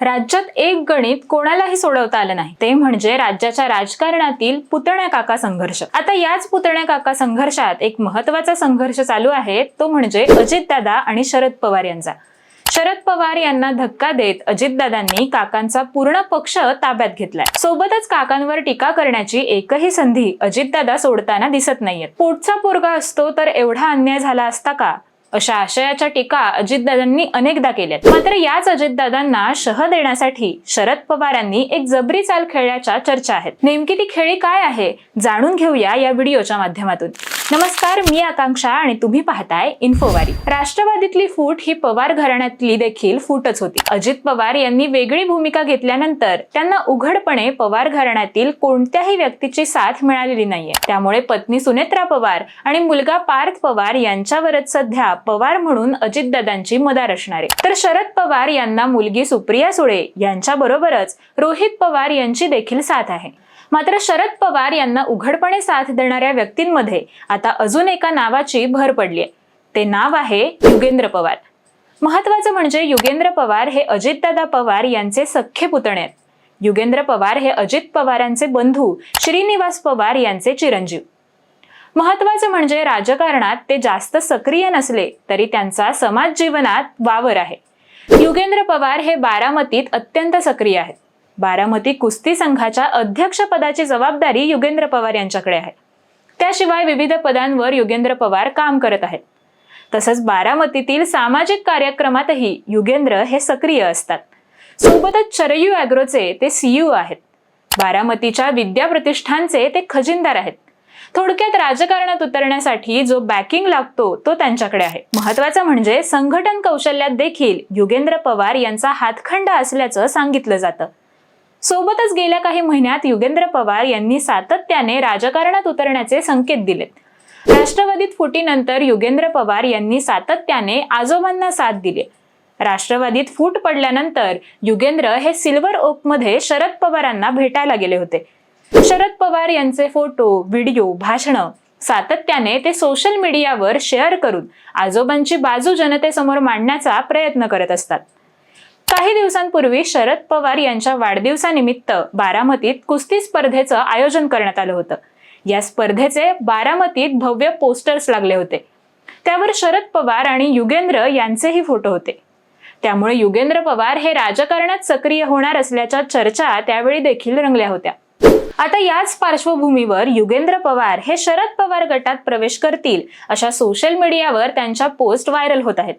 राज्यात एक गणित कोणालाही सोडवता आलं नाही. ते म्हणजे राज्याच्या राजकारणातील पुतण्या काका संघर्ष. आता याच पुतण्या काका संघर्षात एक महत्त्वाचा संघर्ष चालू आहे. तो म्हणजे अजितदादा आणि शरद पवार यांचा. शरद पवार यांना धक्का देत अजितदादांनी काकांचा पूर्ण पक्ष ताब्यात घेतलाय. सोबतच काकांवर टीका करण्याची एकही संधी अजितदादा सोडताना दिसत नाहीयेत. पोटचा पोरगा असतो तर एवढा अन्याय झाला असता का? अशा आशयाच्या टीका अजितदादांनी अनेकदा केल्यात. मात्र याच अजितदादांना शह देण्यासाठी शरद पवारांनी एक जबरी चाल खेळल्याच्या चर्चा आहेत. नेमकी ती खेळी काय आहे? जाणून घेऊया या व्हिडिओच्या माध्यमातून. नमस्कार मी आकांक्षा आणि तुम्ही पाहताय इन्फोवारी. राष्ट्रवादीतली फूट ही पवार घराण्यातली देखील फूटच होती. अजित पवार यांनी वेगळी भूमिका घेतल्यानंतर त्यांना उघडपणे पवार घराण्यातील कोणत्याही व्यक्तीची साथ मिळालेली नाहीये. त्यामुळे पत्नी सुनेत्रा पवार आणि मुलगा पार्थ पवार यांच्यावरच सध्या पवार म्हणून अजितदादांची मदार असणार आहे. तर शरद पवार यांना मुलगी सुप्रिया सुळे यांच्या बरोबरच रोहित पवार यांची देखील साथ आहे. मात्र शरद पवार यांना उघडपणे साथ देणाऱ्या व्यक्तींमध्ये आता अजून एका नावाची भर पडली आहे. ते नाव आहे युगेंद्र पवार. महत्वाचं म्हणजे युगेंद्र पवार हे अजितदादा पवार यांचे सख्खे पुतणे आहेत. युगेंद्र पवार हे अजित पवारांचे बंधू श्रीनिवास पवार यांचे चिरंजीव. महत्वाचं म्हणजे राजकारणात ते जास्त सक्रिय नसले तरी त्यांचा समाज जीवनात वावर आहे. युगेंद्र पवार हे बारामतीत अत्यंत सक्रिय आहेत. बारामती कुस्ती संघाच्या अध्यक्षपदाची जबाबदारी युगेंद्र पवार यांच्याकडे आहे. त्याशिवाय विविध पदांवर युगेंद्र पवार काम करत आहेत. तसंच बारामतीतील सामाजिक कार्यक्रमातही युगेंद्र हे सक्रिय असतात. सोबतच चरयू अॅग्रोचे ते सीयू आहेत. बारामतीच्या विद्या प्रतिष्ठानचे ते खजिनदार आहेत. थोडक्यात राजकारणात उतरण्यासाठी जो बॅकिंग लागतो तो त्यांच्याकडे आहे. महत्वाचं म्हणजे संघटन कौशल्यात देखील युगेंद्र पवार यांचा हातखंडा असल्याचं सांगितलं जातं. सोबतच गेल्या काही महिन्यात युगेंद्र पवार यांनी सातत्याने राजकारणात उतरण्याचे संकेत दिलेत. राष्ट्रवादीत फुटीनंतर युगेंद्र पवार यांनी सातत्याने आजोबांना साथ दिली. राष्ट्रवादीत फूट पडल्यानंतर युगेंद्र हे सिल्वर ओकमध्ये शरद पवारांना भेटायला गेले होते. शरद पवार यांचे फोटो व्हिडिओ भाषणं सातत्याने ते सोशल मीडियावर शेअर करून आजोबांची बाजू जनतेसमोर मांडण्याचा प्रयत्न करत असतात. काही दिवसांपूर्वी शरद पवार यांच्या वाढदिवसानिमित्त बारामतीत कुस्ती स्पर्धेचं आयोजन करण्यात आलं होतं. या स्पर्धेचे बारामतीत भव्य पोस्टर्स लागले होते. त्यावर शरद पवार आणि युगेंद्र यांचेही फोटो होते. त्यामुळे युगेंद्र पवार हे राजकारणात सक्रिय होणार असल्याच्या चर्चा त्यावेळी देखील रंगल्या होत्या. आता याच पार्श्वभूमीवर युगेंद्र पवार हे शरद पवार गटात प्रवेश करतील अशा सोशल मीडियावर त्यांच्या पोस्ट व्हायरल होत आहेत.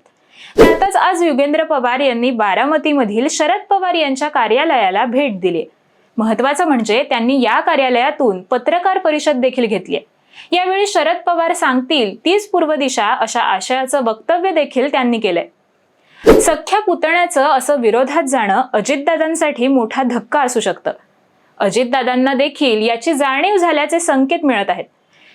त्यातच आज युगेंद्र पवार यांनी बारामतीमधील शरद पवार यांच्या कार्यालयाला भेट दिली. महत्वाचं म्हणजे त्यांनी या कार्यालयातून पत्रकार परिषद देखील घेतली. यावेळी शरद पवार सांगतील तीच पूर्व दिशा अशा आशयाचं वक्तव्य देखील त्यांनी केलंय. सख्या पुतण्याचं असं विरोधात जाणं अजितदादांसाठी मोठा धक्का असू शकतं. अजितदादांना देखील याची जाणीव झाल्याचे संकेत मिळत आहेत.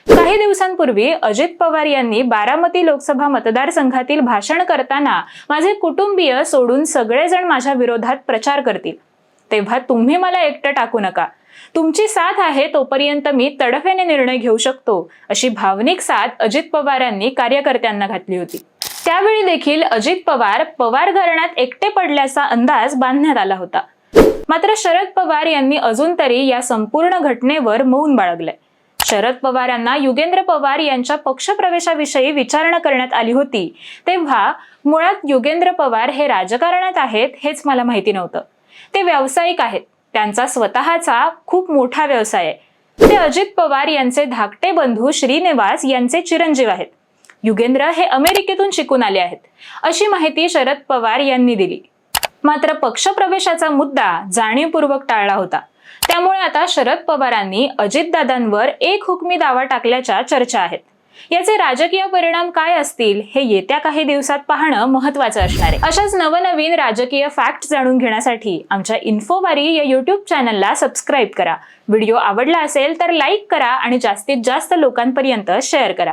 काही दिवसांपूर्वी अजित पवार यांनी बारामती लोकसभा मतदारसंघातील भाषण करताना माझे कुटुंबीय सोडून सगळेजण माझ्या विरोधात प्रचार करतील. तेव्हा तुम्ही मला एकटं टाकू नका. तुमची साथ आहे तोपर्यंत मी तडफेने निर्णय घेऊ शकतो अशी भावनिक साथ अजित पवारांनी कार्यकर्त्यांना घातली होती. त्यावेळी देखील अजित पवार पवार घराण्यात एकटे पडल्याचा अंदाज बांधण्यात आला होता. मात्र शरद पवार यांनी अजून तरी या संपूर्ण घटनेवर मौन बाळगलंय. शरद पवारांना युगेंद्र पवार यांच्या पक्षप्रवेशाविषयी विचारणा करण्यात आली होती. तेव्हा मुळात युगेंद्र पवार हे राजकारणात आहेत हेच मला माहिती नव्हतं. ते व्यावसायिक आहेत. त्यांचा स्वतःचा खूप मोठा व्यवसाय आहे. ते अजित पवार यांचे धाकटे बंधू श्रीनिवास यांचे चिरंजीव आहेत. युगेंद्र हे अमेरिकेतून शिकून आले आहेत. अशी माहिती शरद पवार यांनी दिली. मात्र पक्षप्रवेशाचा मुद्दा जाणीवपूर्वक टाळला होता. त्यामुळे आता शरद पवारांनी अजितदादांवर एक हुकमी दावा टाकल्याच्या चर्चा आहेत. याचे राजकीय परिणाम काय असतील हे येत्या काही दिवसात पाहणं महत्वाचं असणार आहे. अशाच नवनवीन राजकीय फॅक्ट जाणून घेण्यासाठी आमच्या इन्फोवारी या युट्यूब चॅनलला सबस्क्राईब करा. व्हिडिओ आवडला असेल तर लाईक करा आणि जास्तीत जास्त लोकांपर्यंत शेअर करा.